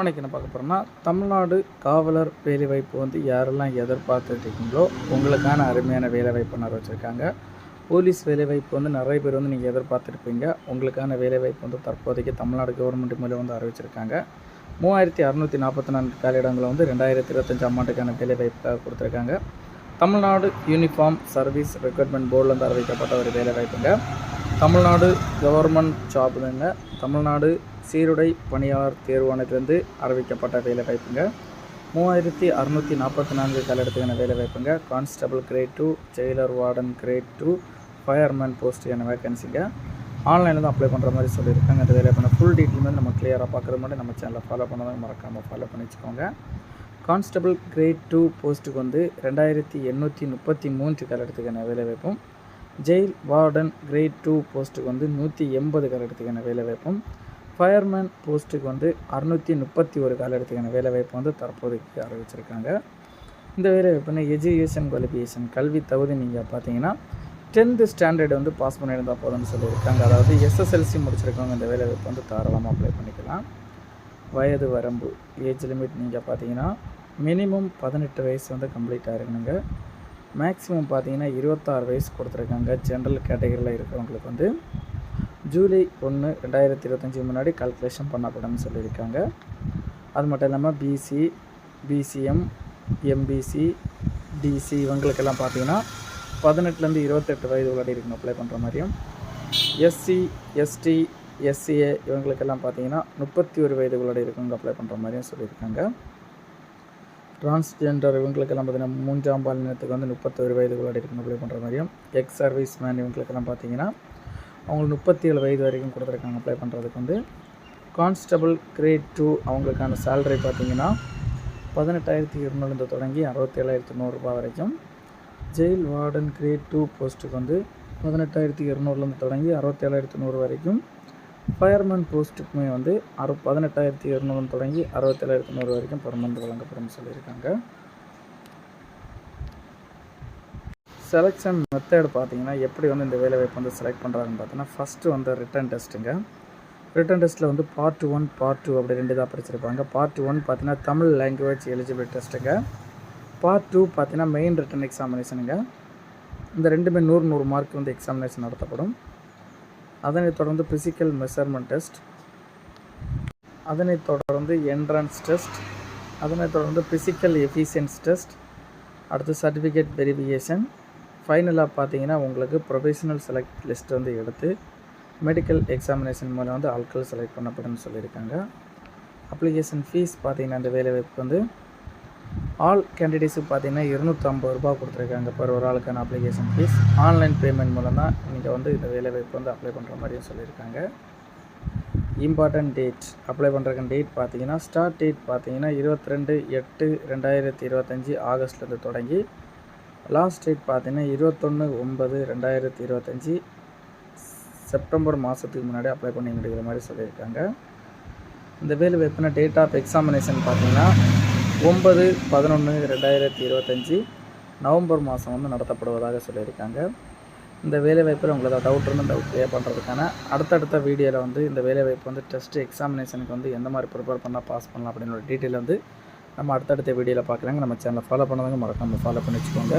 இன்னைக்கு என்ன பார்க்க போகிறோம்னா தமிழ்நாடு காவலர் வேலைவாய்ப்பு வந்து யாரெல்லாம் எதிர்பார்த்துட்ருக்கீங்களோ உங்களுக்கான அருமையான வேலைவாய்ப்பு நிறைய வச்சுருக்காங்க. போலீஸ் வேலைவாய்ப்பு வந்து நிறைய பேர் வந்து நீங்கள் எதிர்பார்த்துருப்பீங்க. உங்களுக்கான வேலைவாய்ப்பு வந்து தற்போதைக்கு தமிழ்நாடு கவர்மெண்ட் மூலம் வந்து அறிவிச்சிருக்காங்க. மூவாயிரத்தி அறநூற்றி நாற்பத்தி நான்கு காலியிடங்களை வந்து ரெண்டாயிரத்தி இருபத்தஞ்சாம் ஆண்டுக்கான வேலைவாய்ப்புக்காக கொடுத்துருக்காங்க. தமிழ்நாடு யூனிஃபார்ம் சர்வீஸ் ரெக்ரூட்மெண்ட் போர்டிலேருந்து அறிவிக்கப்பட்ட ஒரு வேலைவாய்ப்புங்க. தமிழ்நாடு கவர்மெண்ட் ஜாப்லுங்க தமிழ்நாடு சீருடை பணியாளர் தேர்வாணையத்திலிருந்து அறிவிக்கப்பட்ட வேலை வாய்ப்புங்க. மூவாயிரத்தி அறநூற்றி நாற்பத்தி நான்கு காலத்துக்கான வேலை வாய்ப்புங்க. Constable grade two jailer warden grade two fireman போஸ்ட்டுக்கான வேகன்சிங்க ஆன்லைனில் தான் அப்ளை பண்ணுற மாதிரி சொல்லியிருக்காங்க. அந்த வேலை பண்ண ஃபுல் டீட்டெயில் வந்து நம்ம கிளியராக பார்க்குறது மட்டும் நம்ம சேனலை ஃபாலோ பண்ணதான் மறக்காமல் ஃபாலோ பண்ணி வச்சுக்கோங்க. கான்ஸ்டபிள் கிரேட் டூ போஸ்ட்டுக்கு வந்து ரெண்டாயிரத்தி எண்ணூற்றி முப்பத்தி மூன்று காலத்துக்கான வேலை வாய்ப்பும் ஜெயில் வார்டன் கிரேட் டூ போஸ்ட்டுக்கு வந்து நூற்றி எண்பது காலத்துக்கான வேலை வாய்ப்பும் ஃபயர்மேன் போஸ்ட்டுக்கு வந்து அறுநூற்றி முப்பத்தி ஒரு காலிடத்துக்கான வேலைவாய்ப்பு வந்து தற்போதைக்கு அறிவிச்சிருக்காங்க. இந்த வேலைவாய்ப்புனா எஜுகேஷன் குவாலிஃபிகேஷன் கல்வி தகுதி நீங்கள் பார்த்தீங்கன்னா டென்த்து ஸ்டாண்டர்டு வந்து பாஸ் பண்ணியிருந்தால் போதும்னு சொல்லியிருக்காங்க. அதாவது எஸ்எஸ்எல்சி முடிச்சிருக்கவங்க இந்த வேலைவாய்ப்பு வந்து தாராளமாக அப்ளை பண்ணிக்கலாம். வயது வரம்பு ஏஜ் லிமிட் நீங்கள் பார்த்தீங்கன்னா மினிமம் பதினெட்டு வயசு வந்து கம்ப்ளீட் ஆகிருக்கணுங்க மேக்ஸிமம் பார்த்தீங்கன்னா இருபத்தாறு வயசு கொடுத்துருக்காங்க. ஜென்ரல் கேட்டகரியில் இருக்கிறவங்களுக்கு வந்து ஜூலை ஒன்று ரெண்டாயிரத்தி இருபத்தஞ்சி முன்னாடி கால்குலேஷன் பண்ணப்படும்னு சொல்லியிருக்காங்க. அது மட்டும் இல்லாமல் பிசி பிசிஎம் எம்பிசி டிசி இவங்களுக்கெல்லாம் பார்த்தீங்கன்னா பதினெட்டுலேருந்து இருபத்தெட்டு வயது உள்ளாடி இருக்கணும் அப்ளை பண்ணுற மாதிரியும் எஸ்சி எஸ்டி எஸ்சிஏ இவங்களுக்கெல்லாம் பார்த்தீங்கன்னா முப்பத்தி ஒரு வயது உள்ளாடி இருக்கவங்க அப்ளை பண்ணுற மாதிரியும் சொல்லியிருக்காங்க. டிரான்ஸ்ஜெண்டர் இவங்களுக்கெல்லாம் பார்த்தீங்கன்னா மூன்றாம் பாலினத்துக்கு வந்து முப்பத்தொரு வயது உள்ளாடி இருக்கணும் அப்ளை பண்ணுற மாதிரியும் எக்ஸ் சர்வீஸ் மேன் இவங்களுக்கெல்லாம் பார்த்தீங்கன்னா அவங்களுக்கு முப்பத்தி ஏழு வயது வரைக்கும் கொடுத்துருக்காங்க அப்ளை பண்ணுறதுக்கு வந்து. கான்ஸ்டபிள் கிரேட் டூ அவங்களுக்கான சேலரி பார்த்தீங்கன்னா பதினெட்டாயிரத்தி இருநூறுலேருந்து தொடங்கி அறுபத்தேழாயிரத்தி நூறுரூபா வரைக்கும். ஜெயில் வார்டன் கிரேட் டூ போஸ்ட்டுக்கு வந்து பதினெட்டாயிரத்தி இரநூறுலேருந்து தொடங்கி அறுபத்தேழாயிரத்தி நூறு வரைக்கும். ஃபயர்மேன் போஸ்ட்டுக்குமே வந்து அறு பதினெட்டாயிரத்தி இரநூறுலேருந்து தொடங்கி அறுபத்தேழாயிரத்தி நூறு வரைக்கும் பெர் மந்த் வழங்கப்படும் சொல்லியிருக்காங்க. செலெக்ஷன் மெத்தட் பார்த்தீங்கன்னா எப்படி வந்து இந்த வேலைவாய்ப்பு வந்து செலக்ட் பண்ணுறாங்கன்னு பார்த்தீங்கன்னா ஃபஸ்ட்டு வந்து ரிட்டன் டெஸ்ட்டுங்க ரிட்டன் டெஸ்ட்டில் வந்து பார்ட் ஒன் பார்ட் டூ அப்படி ரெண்டு தான் படிச்சிருப்பாங்க. பார்ட் ஒன் பார்த்தீங்கன்னா தமிழ் லாங்குவேஜ் எலிஜிபிள் டெஸ்ட்டுங்க பார்ட் டூ பார்த்தீங்கன்னா மெயின் ரிட்டன் எக்ஸாமினேஷனுங்க இந்த ரெண்டுமே நூறு நூறு மார்க் வந்து எக்ஸாமினேஷன் நடத்தப்படும். அதனைத் தொடர்ந்து ஃபிசிக்கல் மெஷர்மெண்ட் டெஸ்ட் அதனைத் தொடர்ந்து என்ட்ரன்ஸ் டெஸ்ட் அதனைத் தொடர்ந்து ஃபிசிக்கல் எஃபிஷியன்ஸ் டெஸ்ட் அடுத்து சர்டிஃபிகேட் வெரிஃபிகேஷன் ஃபைனலாக பார்த்தீங்கன்னா உங்களுக்கு ப்ரொஃபஷனல் செலக்ட் லிஸ்ட் வந்து எடுத்து மெடிக்கல் எக்ஸாமினேஷன் மூலம் வந்து ஆட்கள் செலக்ட் பண்ணப்படும்னு சொல்லியிருக்காங்க. அப்ளிகேஷன் ஃபீஸ் பார்த்தீங்கன்னா இந்த வேலைவாய்ப்பு வந்து ஆல் கேண்டிடேட்ஸுக்கு பார்த்தீங்கன்னா இருநூற்றம்பது ரூபா கொடுத்துருக்காங்க பர் ஒரு ஆளுக்கான அப்ளிகேஷன் ஃபீஸ் ஆன்லைன் பேமெண்ட் மூலம் தான் நீங்கள் வந்து இந்த வேலைவாய்ப்பு வந்து அப்ளை பண்ணுற மாதிரியும் சொல்லியிருக்காங்க. இம்பார்ட்டன்ட் டேட் அப்ளை பண்ணுறதுக்கு டேட் பார்த்தீங்கன்னா ஸ்டார்ட் டேட் பார்த்தீங்கன்னா இருபத்தி ரெண்டு எட்டு ரெண்டாயிரத்தி இருபத்தஞ்சி ஆகஸ்ட்லேருந்து தொடங்கி லாஸ்ட் டேட் பார்த்தீங்கன்னா இருபத்தொன்று ஒன்பது ரெண்டாயிரத்தி இருபத்தஞ்சி. செப்டம்பர் மாதத்துக்கு முன்னாடி அப்ளை பண்ணி முடிக்கிற மாதிரி சொல்லியிருக்காங்க. இந்த வேலை வைப்பின டேட் ஆஃப் எக்ஸாமினேஷன் பார்த்தீங்கன்னா ஒன்பது பதினொன்று ரெண்டாயிரத்தி இருபத்தஞ்சி. நவம்பர் மாதம் வந்து நடத்தப்படுவதாக சொல்லியிருக்காங்க. இந்த வேலைவாய்ப்பில் உங்களுக்கு டவுட் இருந்து டவுட் கிளியர் பண்ணுறதுக்கான அடுத்தடுத்த வீடியோவில் வந்து இந்த வேலைவாய்ப்பு வந்து டெஸ்ட் எக்ஸாமினேஷனுக்கு வந்து எந்த மாதிரி ப்ரிப்பேர் பண்ணால் பாஸ் பண்ணலாம் அப்படின்னு ஒரு டீட்டெயில் வந்து நம்ம அடுத்தடுத்த வீடியோவில் பார்க்குறாங்க நம்ம சேனலை ஃபாலோ பண்ணவங்க மறக்காமல் ஃபாலோ பண்ணி வச்சுக்கோங்க.